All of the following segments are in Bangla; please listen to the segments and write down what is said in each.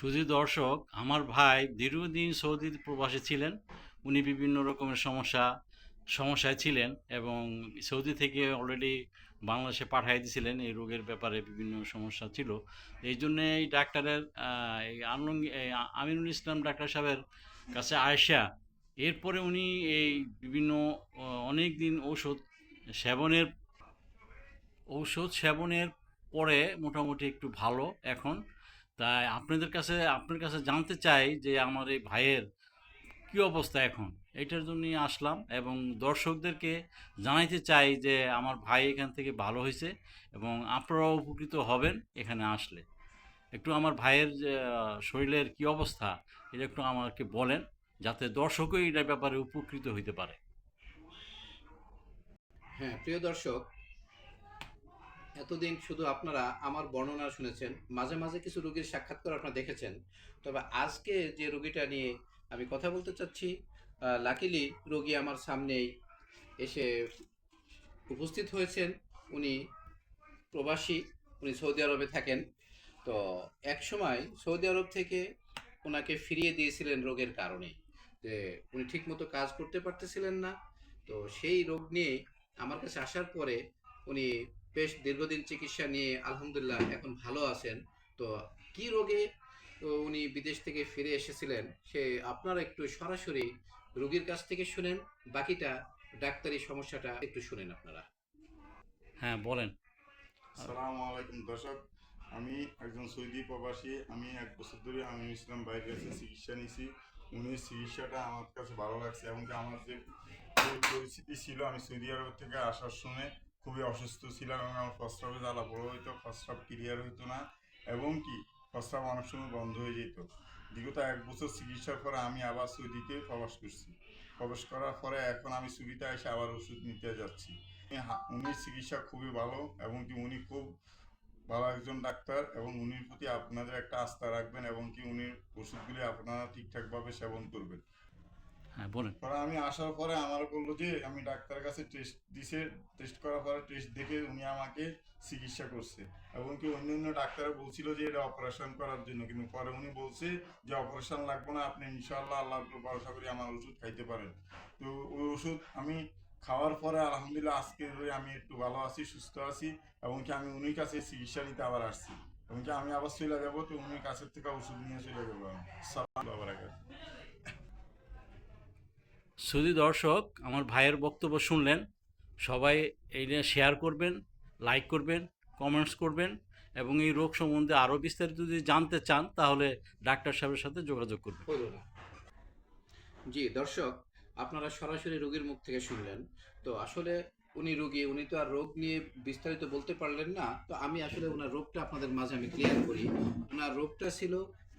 শুধু দর্শক, আমার ভাই দীর্ঘদিন সৌদি প্রবাসী ছিলেন। উনি বিভিন্ন রকমের সমস্যা, সমস্যায় ছিলেন এবং সৌদি থেকে অলরেডি বাংলাদেশে পাঠিয়ে দিয়েছিলেন। এই রোগের ব্যাপারে বিভিন্ন সমস্যা ছিল। এই জন্যে এই ডাক্তারের আমিনুল ইসলাম ডাক্তার সাহেবের কাছে আয়সা এরপরে উনি এই বিভিন্ন অনেক দিন ঔষধ সেবনের ঔষধ সেবনের পরে মোটামুটি একটু ভালো এখন। তাই আপনাদের কাছে, আপনার কাছে জানতে চাই যে আমার এই ভাইয়ের কি অবস্থা এখন? এটার জন্যই আসলাম এবং দর্শকদেরকে জানাইতে চাই যে আমার ভাই এখান থেকে ভালো হয়েছে এবং আপনারাও উপকৃত হবেন এখানে আসলে। একটু আমার ভাইয়ের শরীরের কি অবস্থা, এটা একটু আমাকে বলেন যাতে দর্শকও এটার ব্যাপারে উপকৃত হইতে পারে। হ্যাঁ প্রিয় দর্শক এতদিন শুধু আপনারা আমার বর্ণনা শুনেছেন, মাঝে মাঝে কিছু রোগীর সাক্ষাৎকার আপনারা দেখেছেন। তবে আজকে যে রোগীটা নিয়ে আমি কথা বলতে চাচ্ছি লাকিলি রোগী আমার সামনেই এসে উপস্থিত হয়েছেন। উনি প্রবাসী, উনি সৌদি আরবে থাকেন। তো এক সময় সৌদি আরব থেকে ওনাকে ফিরিয়ে দিয়েছিলেন রোগের কারণে যে উনি ঠিকমতো কাজ করতে পারতেছিলেন না। তো সেই রোগ নিয়ে আমার কাছে আসার পরে উনি বেশ দীর্ঘদিন চিকিৎসা নিয়ে আলহামদুলিল্লাহ এখন ভালো আছেন। তো কি রোগে তো উনি বিদেশ থেকে ফিরে এসেছিলেন সে আপনারা একটু সরাসরি রোগীর কাছ থেকে শুনেন বাকিটা ডাক্তারি সমস্যাটা একটু শুনেন আপনারা। হ্যাঁ বলেন। আসসালামু আলাইকুম দর্শক আমি একজন সৌদি প্রবাসী আমি এক বছর ধরে আমি ইসলাম বাইরের কাছে চিকিৎসা নিয়েছি। উনি চিকিৎসাটা আমার কাছে ভালো লাগছে এমনকি আমার যে যে পরিস্থিতি ছিল আমি সৌদি আরব থেকে আসার সময় খুবই অসুস্থ ছিলাম এবং আমার প্রস্রাবে জ্বালা বড় হইতো প্রস্রাব ক্লিয়ার হইতো না, এবং কি প্রস্রাব অনেক সময় বন্ধ হয়ে যেত। বিগত এক বছর চিকিৎসার পরে আমি আবার সৌদিতে প্রবেশ করছি। প্রবেশ করার পরে এখন আমি সুবিধা এসে আবার ওষুধ নিতে যাচ্ছি। উনি চিকিৎসা খুবই ভালো, এবং কি উনি খুব ভালো একজন ডাক্তার, এবং উনির প্রতি আপনাদের একটা আস্থা রাখবেন, এবং কি উনির ওষুধগুলি আপনারা ঠিকঠাকভাবে সেবন করবেন। হ্যাঁ বলেন। আমি আসার পরে আমার বলল যে, আমি ডাক্তারের কাছে টেস্ট দিছে টেস্ট করার পরে টেস্ট দেখে উনি আমাকে চিকিৎসা করছে। এবং কি অন্য অন্য ডাক্তাররা বলছিল যে, এটা অপারেশন করার জন্য। কিন্তু পরে উনি বলছে যে অপারেশন লাগবে না, আপনি ইনশাআল্লাহ আল্লাহর ভরসা করে আমার ওষুধ খাইতে পারেন। তো ওই ওষুধ আমি খাওয়ার পরে আলহামদুলিল্লাহ আজকে আমি একটু ভালো আছি, সুস্থ আছি, এবং কি আমি উনির কাছে চিকিৎসা নিতে আবার আসছি। এবং কি আমি আবার চলে যাব, তো উনির কাছের থেকে ওষুধ নিয়ে চলে যাব আমি সালাম। সুধী দর্শক, আমার ভাইয়ের বক্তব্য শুনলেন। সবাই এই নিয়ে শেয়ার করবেন লাইক করবেন কমেন্টস করবেন এবং এই রোগ সম্বন্ধে আরও বিস্তারিত যদি জানতে চান, তাহলে ডাক্তার সাহেবের সাথে যোগাযোগ করবেন। জি, দর্শক, আপনারা সরাসরি রোগীর মুখ থেকে শুনলেন। তো আসলে উনি রোগী, উনি তো আর রোগ নিয়ে বিস্তারিত বলতে পারলেন না। তো আমি আসলে ওনার রোগটা আপনাদের মাঝে আমি ক্লিয়ার করি। ওনার রোগটা ছিল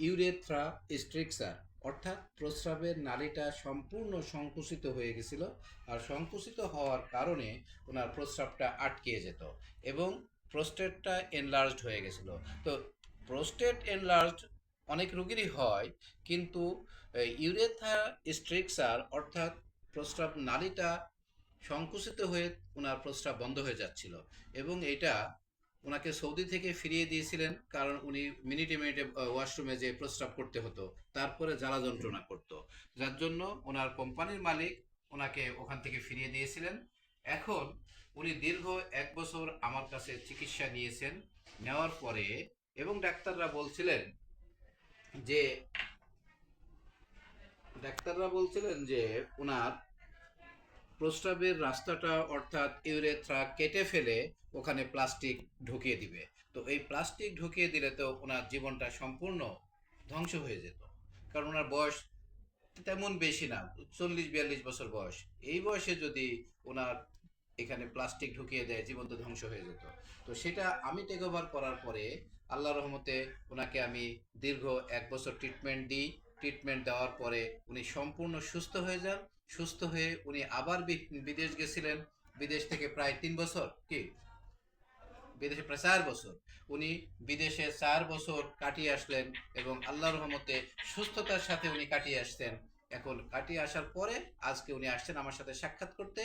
ইউরেথ্রা স্ট্রিকসার অর্থাৎ প্রস্রাবের নালীটা সম্পূর্ণ সংকুচিত হয়ে গেছিল আর সংকুচিত হওয়ার কারণে ওনার প্রস্রাবটা আটকে যেত এবং প্রোস্টেটটা এনলার্জড হয়ে গেছিল। তো প্রোস্টেট এনলার্জড অনেক রোগীরই হয়, কিন্তু ইউরেথা স্ট্রিকসার অর্থাৎ প্রস্রাব নালীটা সংকুচিত হয়ে ওনার প্রস্রাব বন্ধ হয়ে যাচ্ছিল এবং এটা ওনাকে সৌদি থেকে ফিরিয়ে দিয়েছিলেন কারণ উনি মিনিটে মিনিটে ওয়াশরুমে যে প্রস্রাব করতে হতো। তারপরে জ্বালা যন্ত্রণা করতো। যার জন্য ওনার কোম্পানির মালিক ওনাকে ওখান থেকে ফিরিয়ে দিয়েছিলেন। এখন উনি দীর্ঘ এক বছর আমার কাছে চিকিৎসা নিয়েছেন। নেওয়ার পরে এবং ডাক্তাররা বলছিলেন যে, ডাক্তাররা বলছিলেন যে, ওনার প্রস্রাবের রাস্তাটা অর্থাৎ ইউরেথ্রা কেটে ফেলে ওখানে প্লাস্টিক ঢুকিয়ে দিবে। তো এই প্লাস্টিক ঢুকিয়ে দিলে তো ওনার জীবনটা সম্পূর্ণ ধ্বংস হয়ে যেত। কারণ ওনার বয়স তেমন বেশি না, চল্লিশ বিয়াল্লিশ বছর বয়স। এই বয়সে যদি ওনার এখানে প্লাস্টিক ঢুকিয়ে দেয়, জীবন তো ধ্বংস হয়ে যেত। তো সেটা আমি টেক ওভার করার পরে আল্লাহ রহমতে ওনাকে আমি দীর্ঘ এক বছর ট্রিটমেন্ট দিই। ট্রিটমেন্ট দেওয়ার পরে উনি সম্পূর্ণ সুস্থ হয়ে যান। সুস্থ হয়ে উনি আবার বিদেশ গেছিলেন। বিদেশ থেকে প্রায় তিন বছর, কি? বিদেশে প্রায় চার বছর। উনি বিদেশে চার বছর কাটিয়ে আসলেন এবং আল্লাহ রহমতে সুস্থতার সাথে উনি কাটিয়ে আসতেন। এখন কাটিয়ে আসার পরে আজকে উনি আসছেন আমার সাথে সাক্ষাৎ করতে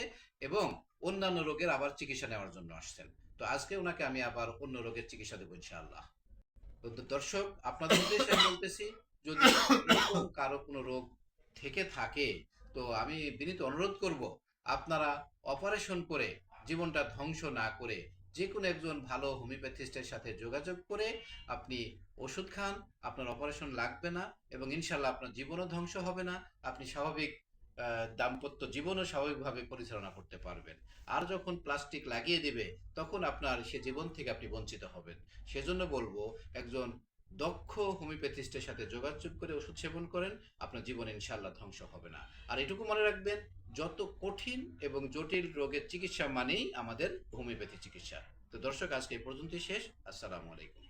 এবং অন্যান্য রোগের আবার চিকিৎসা নেওয়ার জন্য আসছেন। তো আজকে ওনাকে আমি আবার অন্য রোগের চিকিৎসা দেবো, ইনশাআল্লাহ। তো দর্শক, আপনাদের উদ্দেশ্যে বলতেছি, যদি কারও কোনো রোগ থেকে থাকে তো আমি বিনীত অনুরোধ করব, আপনারা অপারেশন করে জীবনটা ধ্বংস না করে যে কোনো একজন ভালো হোমিওপ্যাথিস্টের সাথে যোগাযোগ করে আপনি ওষুধ খান, আপনার অপারেশন লাগবে না এবং ইনশাল্লাহ আপনার জীবনও ধ্বংস হবে না, আপনি স্বাভাবিক দাম্পত্য জীবনও স্বাভাবিকভাবে পরিচালনা করতে পারবেন। আর যখন প্লাস্টিক লাগিয়ে দিবে, তখন আপনার সে জীবন থেকে আপনি বঞ্চিত হবেন। সেজন্য বলব, একজন দক্ষ হোমিওপ্যাথিস্টের সাথে যোগাযোগ করে ওষুধ সেবন করেন, আপনার জীবন ইনশাল্লাহ ধ্বংস হবে না। আর এটুকু মনে রাখবেন, যত কঠিন এবং জটিল রোগের চিকিৎসা মানেই আমাদের হোমিওপ্যাথি চিকিৎসা। তো দর্শক, আজকে এই পর্যন্তই শেষ। আসসালামু আলাইকুম।